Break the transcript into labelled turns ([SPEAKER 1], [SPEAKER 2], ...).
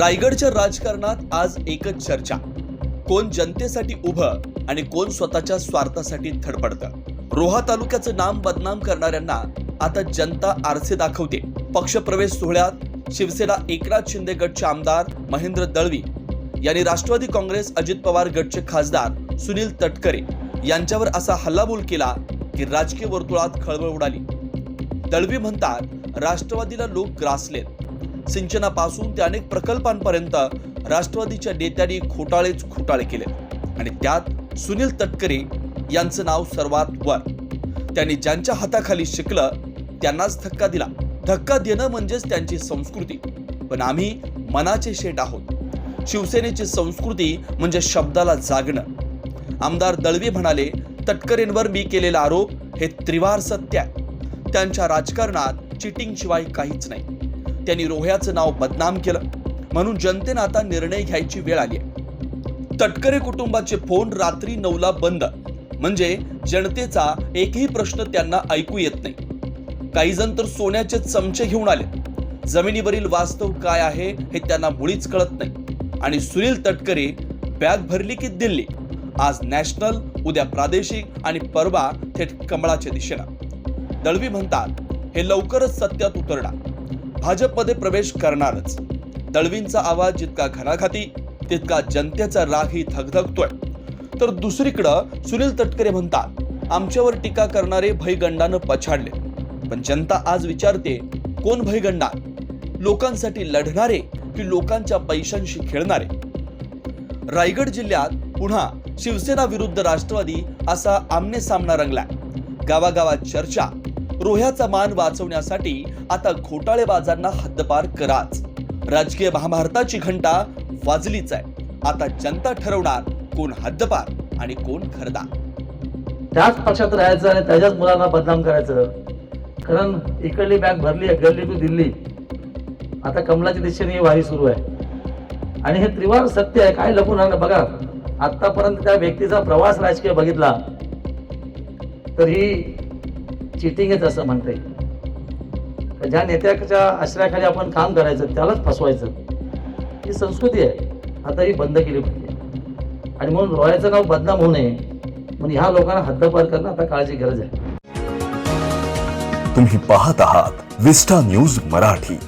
[SPEAKER 1] रायगडच्या राजकारणात आज एकच चर्चा. कोण जनतेसाठी उभं आणि कोण स्वतःच्या स्वार्थासाठी धडपडतं. रोहा तालुक्याचं नाम बदनाम करणाऱ्यांना आता जनता आरसे दाखवते. पक्षप्रवेश सोहळ्यात शिवसेना एकनाथ शिंदे गटचे आमदार महेंद्र दळवी यांनी राष्ट्रवादी काँग्रेस अजित पवार गटचे खासदार सुनील तटकरे यांच्यावर असा हल्लाबोल केला की राजकीय वर्तुळात खळबळ उडाली. दळवी म्हणतात राष्ट्रवादीला लोक ग्रासलेत. सिंचनापासून ते अनेक प्रकल्पांपर्यंत राष्ट्रवादीच्या नेत्यांनी खोटाळेच खोटाळे केले. आणि त्यात सुनील तटकरे यांचं नाव सर्वात वर. त्यांनी ज्यांच्या हाताखाली शिकलं त्यांनाच धक्का दिला. धक्का देणं म्हणजेच त्यांची संस्कृती. पण आम्ही मनाचे शेट आहोत. शिवसेनेची संस्कृती म्हणजे शब्दाला जागणं. आमदार दळवी म्हणाले तटकरेंवर मी केलेला आरोप हे त्रिवार सत्य आहे. त्यांच्या राजकारणात चिटिंग शिवाय काहीच नाही. त्यांनी रोह्याचं नाव बदनाम केलं. म्हणून जनतेनं आता निर्णय घ्यायची वेळ आली आहे. तटकरे कुटुंबाचे फोन रात्री नऊला बंद. म्हणजे जनतेचा एकही प्रश्न त्यांना ऐकू येत नाही. काही जण तर सोन्याचे चमचे घेऊन आले. जमिनीवरील वास्तव काय आहे हे त्यांना मुळीच कळत नाही. आणि सुनील तटकरे बॅग भरली की दिल्ली. आज नॅशनल उद्या प्रादेशिक आणि परवा थेट कमळाच्या दिशेनं दळवी म्हणतात हे लवकरच सत्यात उतरणार. भाजपमध्ये प्रवेश करणारच. दळवींचा आवाज जितका घराघाती तितका जनतेचा रागही धगधगतोय तर दुसरीकडं सुनील तटकरे म्हणतात आमच्यावर टीका करणारे भयगंडानं पछाडले. पण जनता आज विचारते कोण भयगंडा लोकांसाठी लढणारे की लोकांच्या पैशांशी खेळणारे? रायगड जिल्ह्यात पुन्हा शिवसेना विरुद्ध राष्ट्रवादी असा आमने सामना रंगलाय. गावागावात चर्चा रोह्याचा मान वाचवण्यासाठी आता घोटाळेबाजांना हद्दपार कराच. राजकीय महाभारताची घंटा वाजलीच आहे. आता जनता ठरवणार कोण हद्दपार आणि कोण खरदार
[SPEAKER 2] त्याच पक्षात राहायचं आणि त्याच्याच मुलांना बदनाम करायचं. कारण इकडली बॅग भरली आहे गल्ली टू दिल्ली. आता कमलाच्या दिशेने ही वारी सुरू आहे. आणि हे त्रिवार सत्य आहे काय लपून राहिलं बघा. आतापर्यंत त्या व्यक्तीचा प्रवास राजकीय बघितला. तर ही चिटिंगच असं म्हणता येईल ज्या नेत्याच्या आश्रयाखाली आपण काम करायचं त्यालाच फसवायचं. ही संस्कृती आहे. आता ही बंद केली पाहिजे. आणि म्हणून रोयाचं नाव बदनाम होऊ नये. म्हणून ह्या लोकांना हद्दपार करणं आता काळाची गरज आहे.
[SPEAKER 3] तुम्ही पाहत आहात विस्टा न्यूज मराठी.